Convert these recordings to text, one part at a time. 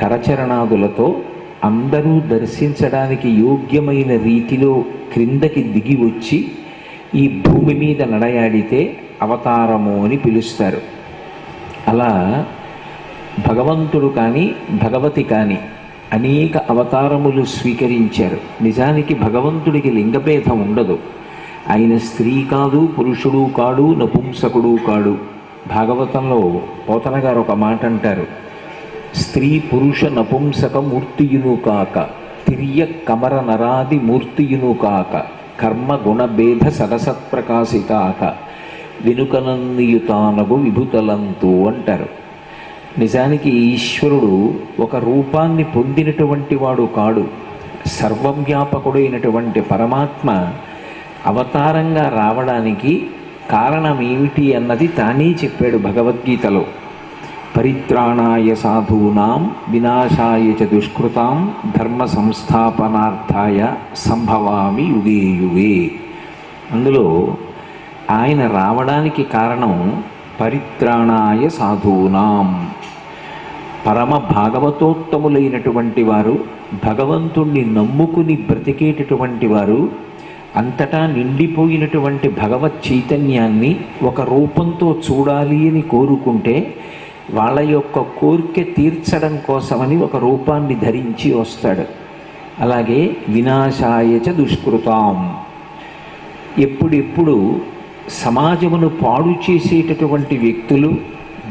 కరచరణాదులతో అందరూ దర్శించడానికి యోగ్యమైన రీతిలో క్రిందకి దిగి వచ్చి ఈ భూమి మీద నడయాడితే అవతారము అని పిలుస్తారు. అలా భగవంతుడు కానీ భగవతి కానీ అనేక అవతారములు స్వీకరించారు. నిజానికి భగవంతుడికి లింగభేదం ఉండదు. ఆయన స్త్రీ కాదు పురుషుడు కాడు నపుంసకుడు కాడు. భాగవతంలో పోతన గారు ఒక మాట అంటారు స్త్రీ పురుష నపుంసక మూర్తియును కాక తిరియ కమర నరాది మూర్తియును కాక కర్మ గుణభేద సరసత్ప్రకాశితాక వెనుకనందియుతానగు విభుతలంతు అంటారు. నిజానికి ఈశ్వరుడు ఒక రూపాన్ని పొందినటువంటి వాడు కాడు. సర్వవ్యాపకుడైనటువంటి పరమాత్మ అవతారంగా రావడానికి కారణం ఏమిటి అన్నది తానే చెప్పాడు భగవద్గీతలో. పరిత్రాణాయ సాధూనాం వినాశాయ చ దుష్కృతాం ధర్మ సంస్థాపనార్థాయ సంభవామి యుగే యుగే అందులో ఆయన రావడానికి కారణం పరిత్రాణాయ సాధూనాం. పరమ భాగవతోత్తములైనటువంటి వారు భగవంతుణ్ణి నమ్ముకుని బ్రతికేటటువంటి వారు అంతటా నిండిపోయినటువంటి భగవత్ చైతన్యాన్ని ఒక రూపంతో చూడాలి అని కోరుకుంటే వాళ్ళ యొక్క కోరిక తీర్చడం కోసమని ఒక రూపాన్ని ధరించి వస్తాడు. అలాగే వినాశాయచ దుష్కృతాం. ఎప్పుడెప్పుడు సమాజమును పాడు చేసేటటువంటి వ్యక్తులు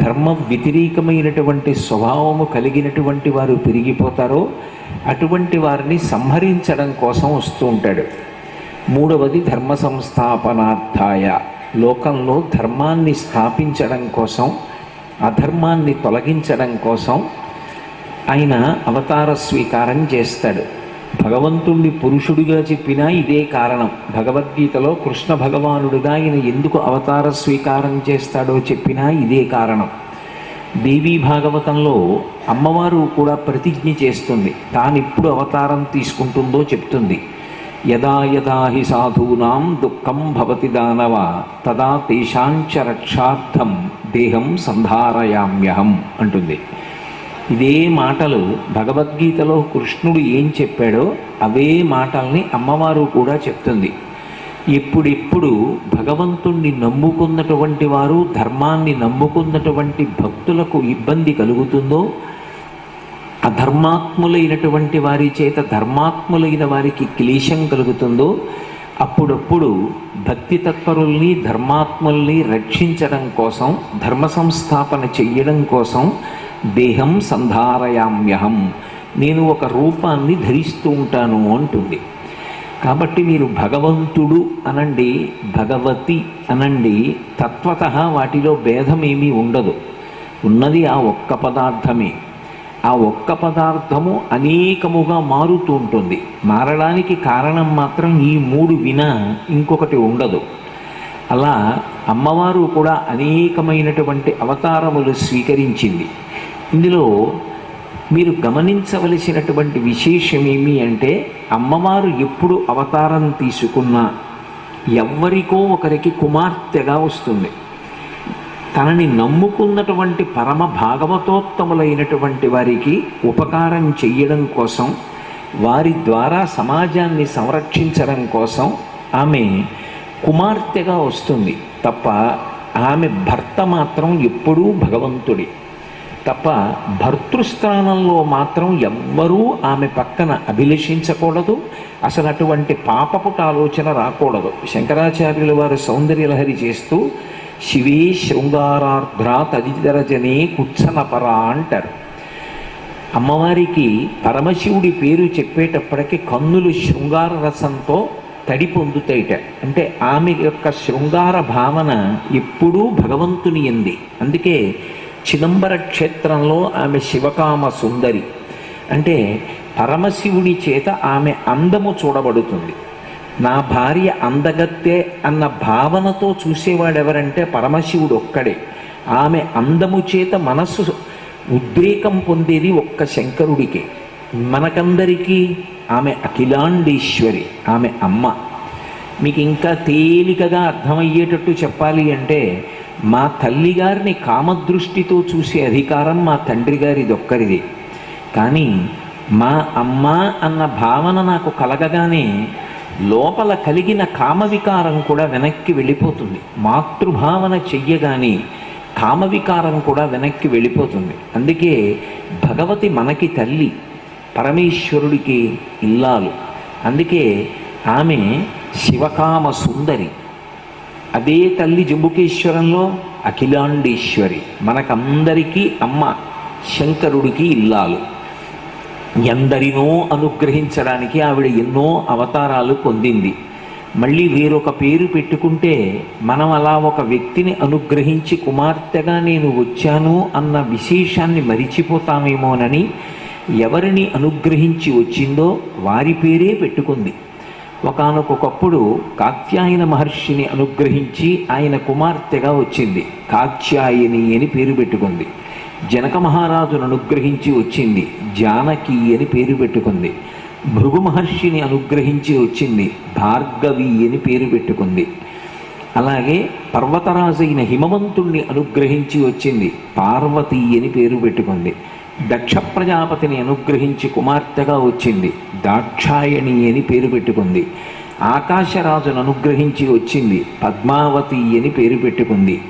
ధర్మం వ్యతిరేకమైనటువంటి స్వభావము కలిగినటువంటి వారు పెరిగిపోతారో అటువంటి వారిని సంహరించడం కోసం వస్తూ ఉంటాడు. మూడవది ధర్మ సంస్థాపనార్థాయ లోకంలో ధర్మాన్ని స్థాపించడం కోసం అధర్మాన్ని తొలగించడం కోసం ఆయన అవతార స్వీకారం చేస్తాడు. భగవంతుణ్ణి పురుషుడిగా చెప్పినా ఇదే కారణం. భగవద్గీతలో కృష్ణ భగవానుడిగా ఆయన ఎందుకు అవతార స్వీకారం చేస్తాడో చెప్పినా ఇదే కారణం. దేవీ భాగవతంలో అమ్మవారు కూడా ప్రతిజ్ఞ చేస్తుంది. తాను ఎప్పుడు అవతారం తీసుకుంటుందో చెప్తుంది. యదా యదా హి సాధూనాం దుఃఖం భవతి దానవ తదా తేషాంచ రక్షార్థం దేహం సంధారయామ్యహం అంటుంది. ఇదే మాటలు భగవద్గీతలో కృష్ణుడు ఏం చెప్పాడో అవే మాటల్ని అమ్మవారు కూడా చెప్తుంది. ఎప్పుడెప్పుడు భగవంతుణ్ణి నమ్ముకున్నటువంటి వారు ధర్మాన్ని నమ్ముకున్నటువంటి భక్తులకు ఇబ్బంది కలుగుతుందో అధర్మాత్ములైనటువంటి వారి చేత ధర్మాత్ములైన వారికి క్లేశం కలుగుతుందో అప్పుడప్పుడు భక్తి తత్పరుల్ని ధర్మాత్ముల్ని రక్షించడం కోసం ధర్మ సంస్థాపన చెయ్యడం కోసం దేహం సంధారయామ్యహం. నేను ఒక రూపాన్ని ధరిస్తూ ఉంటాను అంటుంది. కాబట్టి మీరు భగవంతుడు అనండి భగవతి అనండి తత్వత వాటిలో భేదమేమీ ఉండదు. ఉన్నది ఆ ఒక్క పదార్థమే. ఆ ఒక్క పదార్థము అనేకముగా మారుతూ ఉంటుంది. మారడానికి కారణం మాత్రం ఈ మూడు వినా ఇంకొకటి ఉండదు. అలా అమ్మవారు కూడా అనేకమైనటువంటి అవతారములు స్వీకరించింది. ఇందులో మీరు గమనించవలసినటువంటి విశేషం ఏమి అంటే అమ్మవారు ఎప్పుడు అవతారం తీసుకున్నా ఎవ్వరికో ఒకరికి కుమార్తెగా వస్తుంది. తనని నమ్ముకున్నటువంటి పరమ భాగవతోత్తములైనటువంటి వారికి ఉపకారం చెయ్యడం కోసం వారి ద్వారా సమాజాన్ని సంరక్షించడం కోసం ఆమె కుమార్తెగా వస్తుంది. తప్ప ఆమె భర్త మాత్రం ఎప్పుడూ భగవంతుడి. తప్ప భర్తృస్థానంలో మాత్రం ఎవ్వరూ ఆమె పక్కన అభిలషించకూడదు. అసలు అటువంటి పాపపుట ఆలోచన రాకూడదు. శంకరాచార్యుల వారు సౌందర్యలహరి చేస్తూ శివే శృంగారార్ధ్ర తదితరజనే కుచ్చనపరా అంటారు. అమ్మవారికి పరమశివుడి పేరు చెప్పేటప్పటికి కన్నులు శృంగార రసంతో తడి పొందుతాయిట. అంటే ఆమె యొక్క శృంగార భావన ఎప్పుడూ భగవంతుని ఎంది. అందుకే చిదంబర క్షేత్రంలో ఆమె శివకామ సుందరి. అంటే పరమశివుడి చేత ఆమె అందము చూడబడుతుంది. నా భార్య అందగత్తే అన్న భావనతో చూసేవాడెవరంటే పరమశివుడు ఒక్కడే ఆమె అందము చేత మనస్సు ఉద్రేకం పొందేది ఒక్క శంకరుడికే. మనకందరికీ ఆమె అఖిలాండేశ్వరి ఆమె అమ్మ. మీకు ఇంకా తేలికగా అర్థమయ్యేటట్టు చెప్పాలి అంటే మా తల్లిగారిని కామదృష్టితో చూసే అధికారం మా తండ్రి గారిది ఒక్కరిది కానీ మా అమ్మ అన్న భావన నాకు కలగగానే లోపల కలిగిన కామవికారం కూడా వెనక్కి వెళ్ళిపోతుంది. మాతృభావన చెయ్యగానే కామవికారం కూడా వెనక్కి వెళ్ళిపోతుంది. అందుకే భగవతి మనకి తల్లి పరమేశ్వరుడికి ఇల్లాలు. అందుకే ఆమె శివకామ సుందరి. అదే తల్లి జంబుకేశ్వరంలో అఖిలాండేశ్వరి. మనకందరికీ అమ్మ శంకరుడికి ఇల్లాలు. ఎందరినో అనుగ్రహించడానికి ఆవిడ ఎన్నో అవతారాలు పొందింది. మళ్ళీ వేరొక పేరు పెట్టుకుంటే మనం అలా ఒక వ్యక్తిని అనుగ్రహించి కుమార్తెగా నేను వచ్చాను అన్న విశేషాన్ని మరిచిపోతామేమోనని ఎవరిని అనుగ్రహించి వచ్చిందో వారి పేరే పెట్టుకుంది. ఒకానొకప్పుడు కాత్యాయన మహర్షిని అనుగ్రహించి ఆయన కుమార్తెగా వచ్చింది. కాత్యాయని అని పేరు పెట్టుకుంది. జనక మహారాజును అనుగ్రహించి వచ్చింది. జానకి అని పేరు పెట్టుకుంది. భృగు మహర్షిని అనుగ్రహించి వచ్చింది. భార్గవి అని పేరు పెట్టుకుంది. అలాగే పర్వతరాజు అయిన హిమవంతుణ్ణి అనుగ్రహించి వచ్చింది. పార్వతి అని పేరు పెట్టుకుంది. దక్ష ప్రజాపతిని అనుగ్రహించి కుమార్తెగా వచ్చింది. దాక్షాయణి అని పేరు పెట్టుకుంది. ఆకాశరాజును అనుగ్రహించి వచ్చింది. పద్మావతి అని పేరు పెట్టుకుంది.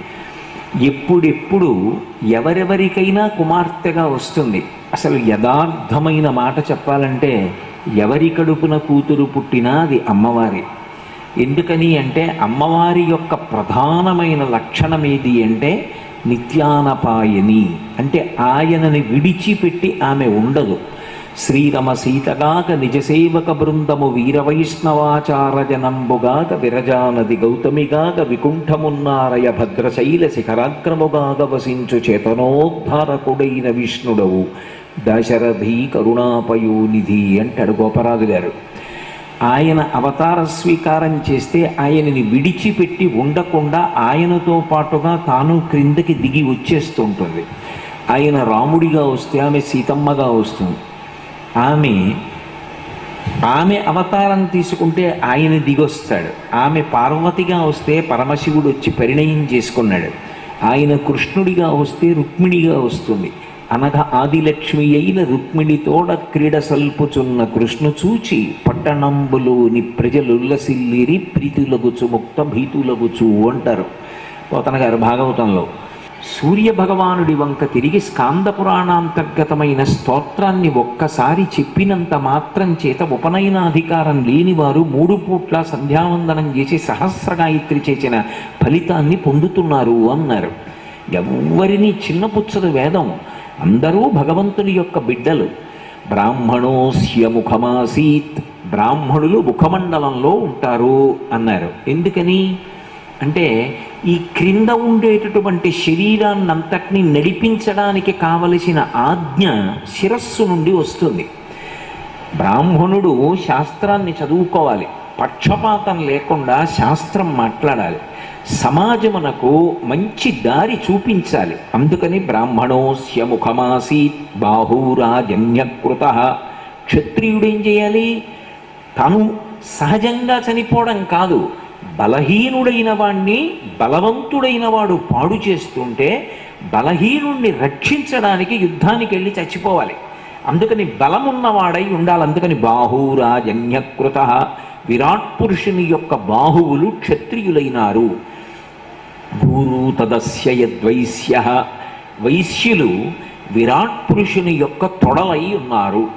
ఎప్పుడెప్పుడు ఎవరెవరికైనా కుమార్తెగా వస్తుంది. అసలు యథార్థమైన మాట చెప్పాలంటే ఎవరి కడుపున కూతురు పుట్టినా అది అమ్మవారి. ఎందుకని అంటే అమ్మవారి యొక్క ప్రధానమైన లక్షణం ఏది అంటే నిత్యానపాయని. అంటే ఆయనని విడిచిపెట్టి ఆమె ఉండదు. శ్రీరమ సీతగాక నిజసేవక బృందము వీరవైష్ణవాచార జనంబుగాక విరజానది గౌతమిగాక వికుంఠమున్నారయ భద్రశైల శిఖరాగ్రముగాక వసించు చేతనోద్ధారకుడైన విష్ణుడవు దశరథి కరుణాపయోనిధి అంటాడు గోపరాజు గారు ఆయన అవతార స్వీకారం చేస్తే ఆయనని విడిచిపెట్టి ఉండకుండా ఆయనతో పాటుగా తాను క్రిందకి దిగి వచ్చేస్తుంటుంది. ఆయన రాముడిగా వస్తే ఆమె సీతమ్మగా వస్తుంది. ఆమె ఆమె అవతారం తీసుకుంటే ఆయన దిగొస్తాడు. ఆమె పార్వతిగా వస్తే పరమశివుడు వచ్చి పరిణయం చేసుకున్నాడు. ఆయన కృష్ణుడిగా వస్తే రుక్మిణిగా వస్తుంది. అనగా ఆదిలక్ష్మి అయిన రుక్మిణితోడ క్రీడ సల్పుచున్న కృష్ణు చూచి పట్టణంబులోని ప్రజలుల్లసిల్లిరి ప్రీతులగుచు ముక్త భీతులగుచు అంటారు. పోతన గారు భాగవతంలో సూర్య భగవానుడి వంక తిరిగి స్కాంద పురాణాంతర్గతమైన స్తోత్రాన్ని ఒక్కసారి చెప్పినంత మాత్రం చేత ఉపనయనాధికారం లేనివారు మూడు పూట్ల సంధ్యావందనం చేసి సహస్ర గాయత్రి చేసిన ఫలితాన్ని పొందుతున్నారు అన్నారు. ఎవ్వరినీ చిన్నపుచ్చదు వేదం. అందరూ భగవంతుని యొక్క బిడ్డలు. బ్రాహ్మణోస్య ముఖమాసీత్. బ్రాహ్మణులు ముఖమండలంలో ఉంటారు అన్నారు. ఎందుకని? అంటే ఈ క్రింద ఉండేటటువంటి శరీరాన్ని శరీరాన్నంతటిని నడిపించడానికి కావలసిన ఆజ్ఞ శిరస్సు నుండి వస్తుంది. బ్రాహ్మణుడు శాస్త్రాన్ని చదువుకోవాలి. పక్షపాతం లేకుండా శాస్త్రం మాట్లాడాలి. సమాజమునకు మంచి దారి చూపించాలి. అందుకని బ్రాహ్మణోస్య ముఖమాసీత్ బాహూరాజన్యకృత. క్షత్రియుడు ఏం చేయాలి? తను సహజంగా చనిపోవడం కాదు. బలహీనుడైన వాణ్ణి బలవంతుడైన వాడు పాడు చేస్తుంటే బలహీనుణ్ణి రక్షించడానికి యుద్ధానికి వెళ్ళి చచ్చిపోవాలి. అందుకని బలమున్నవాడై ఉండాలి. అందుకని బాహురాజన్యకృత విరాట్ పురుషుని యొక్క బాహువులు క్షత్రియులైనారు. భూరు తదస్య యద్వైశ్య వైశ్యులు విరాట్ పురుషుని యొక్క తొడలై ఉన్నారు.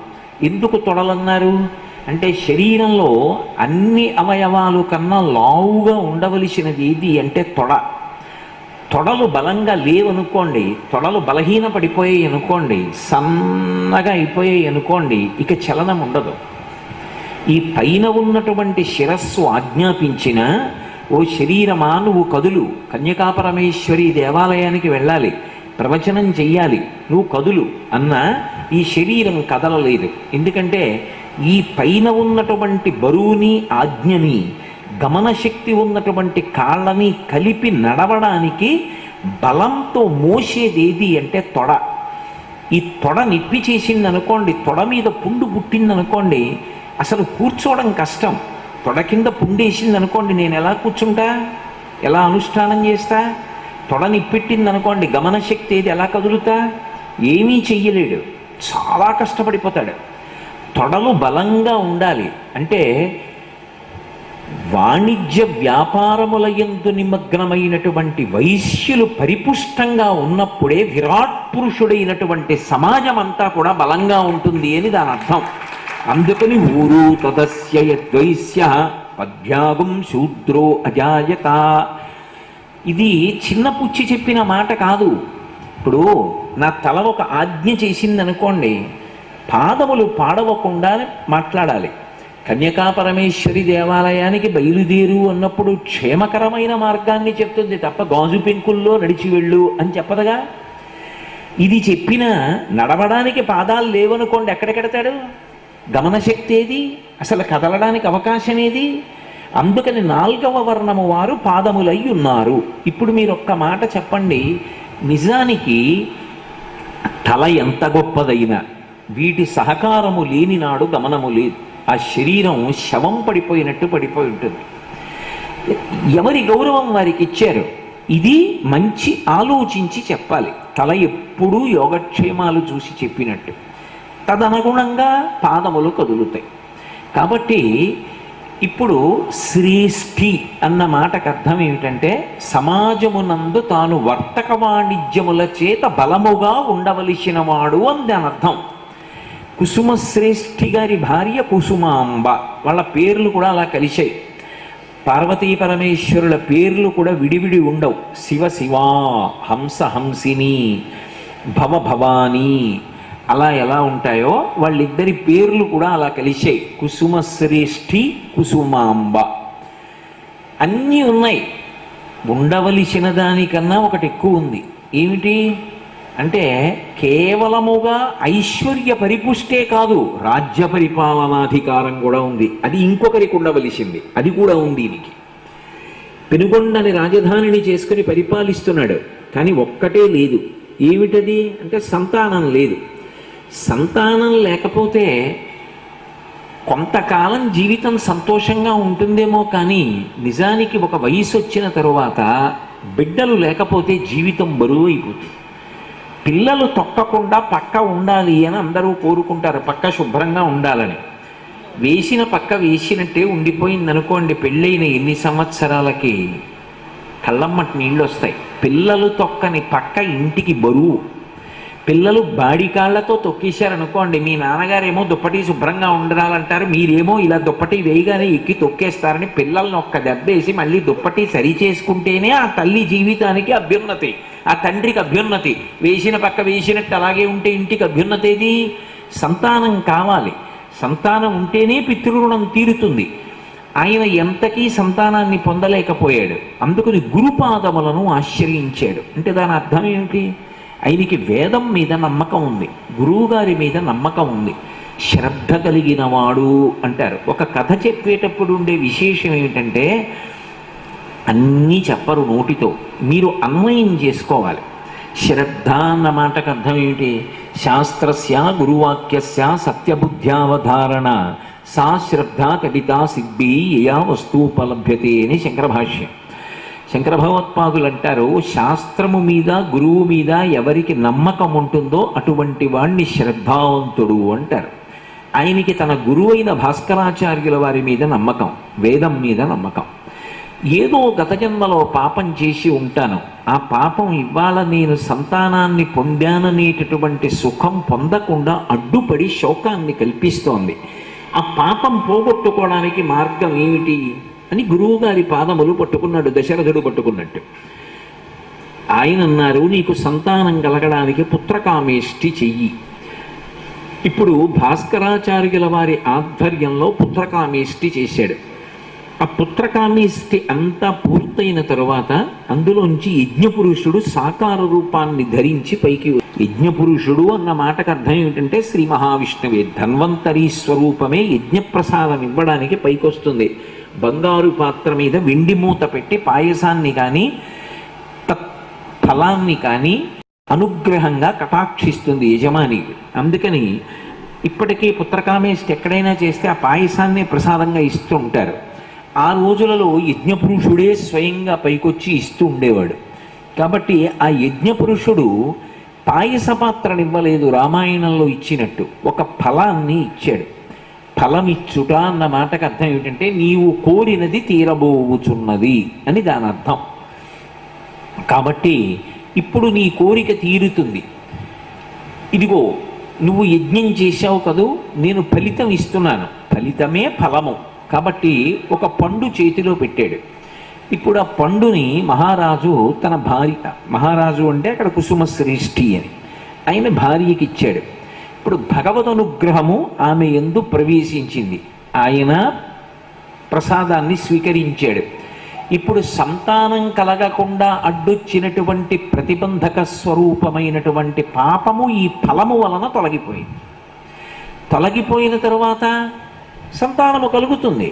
ఎందుకు తొడలన్నారు? అంటే శరీరంలో అన్ని అవయవాలు కన్నా లావుగా ఉండవలసినది ఏది అంటే తొడ. తొడలు బలంగా లేవనుకోండి తొడలు బలహీన పడిపోయాయి అనుకోండి సన్నగా అయిపోయాయి అనుకోండి ఇక చలనం ఉండదు. ఈ పైన ఉన్నటువంటి శిరస్సు ఆజ్ఞాపించిన ఓ శరీరమా నువ్వు కదులు. కన్యకాపరమేశ్వరి దేవాలయానికి వెళ్ళాలి. ప్రవచనం చెయ్యాలి. నువ్వు కదులు అన్న ఈ శరీరం కదలలేదు. ఎందుకంటే ఈ పైన ఉన్నటువంటి బరువుని ఆజ్ఞని గమనశక్తి ఉన్నటువంటి కాళ్ళని కలిపి నడవడానికి బలంతో మోసేదేది అంటే తొడ. ఈ తొడ నిప్పి చేసింది అనుకోండి తొడ మీద పుండు పుట్టింది అనుకోండి అసలు కూర్చోవడం కష్టం. తొడ కింద పుండేసింది అనుకోండి నేను ఎలా కూర్చుంటా? ఎలా అనుష్ఠానం చేస్తా? తొడ నిప్పెట్టింది అనుకోండి గమనశక్తి ఏది? ఎలా కదులుతా? ఏమీ చెయ్యలేడు. చాలా కష్టపడిపోతాడు. తొడలు బలంగా ఉండాలి. అంటే వాణిజ్య వ్యాపారముల ఎందు నిమగ్నమైనటువంటి వైశ్యులు పరిపుష్టంగా ఉన్నప్పుడే విరాట్ పురుషుడైనటువంటి సమాజం అంతా కూడా బలంగా ఉంటుంది అని దాని అర్థం. అందుకని ఊరు తదస్య యద్వైశ్య శూద్రో అజాయత. ఇది చిన్న పుచ్చి చెప్పిన మాట కాదు. ఇప్పుడు నా తల ఒక ఆజ్ఞ చేసింది అనుకోండి పాదములు పాడవకుండా మాట్లాడాలి. కన్యకాపరమేశ్వరి దేవాలయానికి బయలుదేరు అన్నప్పుడు క్షేమకరమైన మార్గాన్ని చెప్తుంది తప్ప గాజు పెంకుల్లో నడిచి వెళ్ళు అని చెప్పదుగా? ఇది చెప్పినా నడవడానికి పాదాలు లేవనుకోండి ఎక్కడెక్కడతాడు? గమనశక్తి ఏది? అసలు కదలడానికి అవకాశం ఏది? అందుకని నాల్గవ వర్ణము వారు పాదములై ఉన్నారు. ఇప్పుడు మీరు ఒక్క మాట చెప్పండి. నిజానికి తల ఎంత గొప్పదైనా వీటి సహకారము లేని నాడు గమనము లేదు. ఆ శరీరం శవం పడిపోయినట్టు పడిపోయి ఉంటుంది. ఎవరి గౌరవం వారికి ఇచ్చారు? ఇది మంచి ఆలోచించి చెప్పాలి. తల ఎప్పుడూ యోగక్షేమాలు చూసి చెప్పినట్టు. తదనుగుణంగా పాదములు కదులుతాయి. కాబట్టి ఇప్పుడు శ్రేష్ఠి అన్న మాటకు అర్థం ఏమిటంటే సమాజమునందు తాను వర్తక వాణిజ్యముల చేత బలముగా ఉండవలసిన వాడు అని దాని అర్థం. కుసుమశ్రేష్ఠి గారి భార్య కుసుమాంబ. వాళ్ళ పేర్లు కూడా అలా కలిశాయి. పార్వతీ పరమేశ్వరుల పేర్లు కూడా విడివిడి ఉండవు. శివ శివా హంస హంసిని భవ భవానీ అలా ఎలా ఉంటాయో వాళ్ళిద్దరి పేర్లు కూడా అలా కలిశాయి. కుసుమశ్రేష్ఠి కుసుమాంబ. అన్నీ ఉన్నాయి. ఉండవలసిన దానికన్నా ఒకటి ఎక్కువ ఉంది. ఏమిటి? అంటే కేవలముగా ఐశ్వర్య పరిపుష్టే కాదు రాజ్య పరిపాలనాధికారం కూడా ఉంది. అది ఇంకొకరికి ఉండవలసింది అది కూడా ఉంది దీనికి. పెనుగొండని రాజధానిని చేసుకుని పరిపాలిస్తున్నాడు. కానీ ఒక్కటే లేదు. ఏమిటది? అంటే సంతానం లేదు. సంతానం లేకపోతే కొంతకాలం జీవితం సంతోషంగా ఉంటుందేమో కానీ నిజానికి ఒక వయసు వచ్చిన తరువాత బిడ్డలు లేకపోతే జీవితం బరువు అయిపోతుంది. పిల్లలు తొక్కకుండా పక్క ఉండాలి అని అందరూ కోరుకుంటారు పక్క శుభ్రంగా ఉండాలని. వేసిన పక్క వేసినట్టే ఉండిపోయింది అనుకోండి పెళ్ళైన ఎన్ని సంవత్సరాలకి? కళ్ళమ్మటి నీళ్ళు వస్తాయి పిల్లలు తొక్కని పక్క ఇంటికి బరువు. పిల్లలు బాడి కాళ్ళతో తొక్కేశారనుకోండి మీ నాన్నగారేమో దుప్పటి శుభ్రంగా ఉండాలంటారు మీరేమో ఇలా దుప్పటి వేయగానే ఎక్కి తొక్కేస్తారని పిల్లల్ని ఒక్క దెబ్బేసి మళ్ళీ దుప్పటి సరి చేసుకుంటేనే ఆ తల్లి జీవితానికి అభ్యున్నతి. ఆ తండ్రికి అభ్యున్నతి. వేసిన పక్క వేసినట్టు అలాగే ఉంటే ఇంటికి అభ్యున్నత ఏది? సంతానం కావాలి. సంతానం ఉంటేనే పితృరుణం తీరుతుంది. ఆయన ఎంతకీ సంతానాన్ని పొందలేకపోయాడు. అందుకని గురుపాదములను ఆశ్రయించాడు. అంటే దాని అర్థం ఏమిటి? ఆయనకి వేదం మీద నమ్మకం ఉంది. గురువుగారి మీద నమ్మకం ఉంది. శ్రద్ధ కలిగినవాడు అంటారు. ఒక కథ చెప్పేటప్పుడు ఉండే విశేషం ఏమిటంటే అన్నీ చెప్పరు నోటితో. మీరు అన్వయం చేసుకోవాలి. శ్రద్ధ అన్న మాటకు అర్థం ఏమిటి? శాస్త్రస్య గురువాక్యస్య సత్యబుద్ధ్యావధారణ. సా శ్రద్ధ కవిత సిద్ధి యయా వస్తువుపలభ్యతే అని శంకరభాష్యం. శంకర భగవత్పాదులు అంటారు శాస్త్రము మీద గురువు మీద ఎవరికి నమ్మకం ఉంటుందో అటువంటి వాణ్ణి శ్రద్ధావంతుడు అంటారు. ఆయనకి తన గురువైన భాస్కరాచార్యుల వారి మీద నమ్మకం వేదం మీద నమ్మకం. ఏదో గత జన్మలో పాపం చేసి ఉంటాను. ఆ పాపం ఇవాళ నేను సంతానాన్ని పొందాననేటటువంటి సుఖం పొందకుండా అడ్డుపడి శోకాన్ని కల్పిస్తోంది. ఆ పాపం పోగొట్టుకోవడానికి మార్గం ఏమిటి? అని గురువుగారి పాదములు పట్టుకున్నాడు దశరథుడు పట్టుకున్నట్టు. ఆయన అన్నారు నీకు సంతానం కలగడానికి పుత్రకామేష్టి చెయ్యి. ఇప్పుడు భాస్కరాచార్యుల వారి ఆధ్వర్యంలో పుత్రకామేష్టి చేశాడు. ఆ పుత్రకామేష్టి అంతా పూర్తయిన తరువాత అందులోంచి యజ్ఞపురుషుడు సాకార రూపాన్ని ధరించి పైకి యజ్ఞపురుషుడు అన్న మాటకు అర్థం ఏమిటంటే శ్రీ మహావిష్ణువే ధన్వంతరీ స్వరూపమే యజ్ఞప్రసాదం ఇవ్వడానికి పైకొస్తుంది. బంగారు పాత్ర మీద వెండి మూత పెట్టి పాయసాన్ని కానీ తత్ ఫలాన్ని కానీ అనుగ్రహంగా కటాక్షిస్తుంది యజమాని. అందుకని ఇప్పటికీ పుత్రకామేష్టి ఎక్కడైనా చేస్తే ఆ పాయసాన్ని ప్రసాదంగా ఇస్తూ ఉంటారు. ఆ రోజులలో యజ్ఞపురుషుడే స్వయంగా పైకొచ్చి ఇస్తూ ఉండేవాడు. కాబట్టి ఆ యజ్ఞపురుషుడు పాయస పాత్రను ఇవ్వలేదు రామాయణంలో ఇచ్చినట్టు. ఒక ఫలాన్ని ఇచ్చాడు. ఫలమిచ్చుట అన్న మాటకు అర్థం ఏమిటంటే నీవు కోరినది తీరబోవుచున్నది అని దాని అర్థం. కాబట్టి ఇప్పుడు నీ కోరిక తీరుతుంది. ఇదిగో నువ్వు యజ్ఞం చేశావు కదూ నేను ఫలితం ఇస్తున్నాను. ఫలితమే ఫలము. కాబట్టి ఒక పండు చేతిలో పెట్టాడు. ఇప్పుడు ఆ పండుని మహారాజు తన భార్య మహారాజు అంటే అక్కడ కుసుమ శ్రేష్ఠి అని ఆయన భార్యకి ఇచ్చాడు. ఇప్పుడు భగవద్ అనుగ్రహము ఆమె ఎందు ప్రవేశించింది. ఆయన ప్రసాదాన్ని స్వీకరించాడు. ఇప్పుడు సంతానం కలగకుండా అడ్డొచ్చినటువంటి ప్రతిబంధక స్వరూపమైనటువంటి పాపము ఈ ఫలము వలన తొలగిపోయింది. తొలగిపోయిన తరువాత సంతానము కలుగుతుంది.